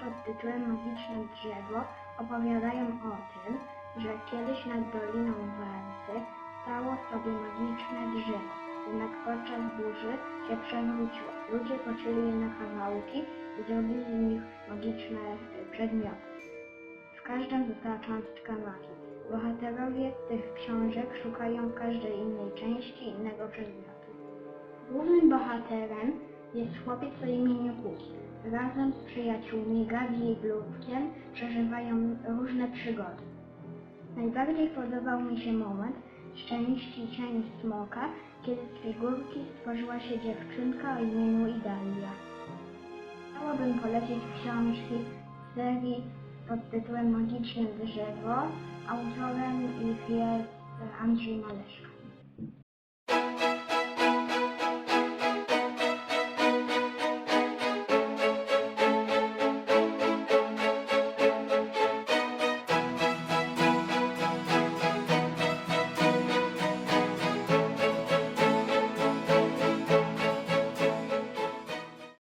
Pod tytułem Magiczne drzewo opowiadają o tym, że kiedyś nad Doliną Warsy stało sobie magiczne drzewo, jednak podczas burzy się przewróciło. Ludzie pocięli je na kawałki i zrobili z nich magiczne przedmioty. W każdym została cząstka magii. Bohaterowie tych książek szukają każdej innej części innego przedmiotu. Głównym bohaterem jest chłopiec o imieniu Kuki. Razem z przyjaciółmi Gabi i Bludkiem przeżywają różne przygody. Najbardziej podobał mi się moment z części Cień Smoka, kiedy z figurki stworzyła się dziewczynka o imieniu Idalia. Chciałabym polecić książki z serii pod tytułem Magiczne drzewo. Autorem ich jest Andrzej Maleszka.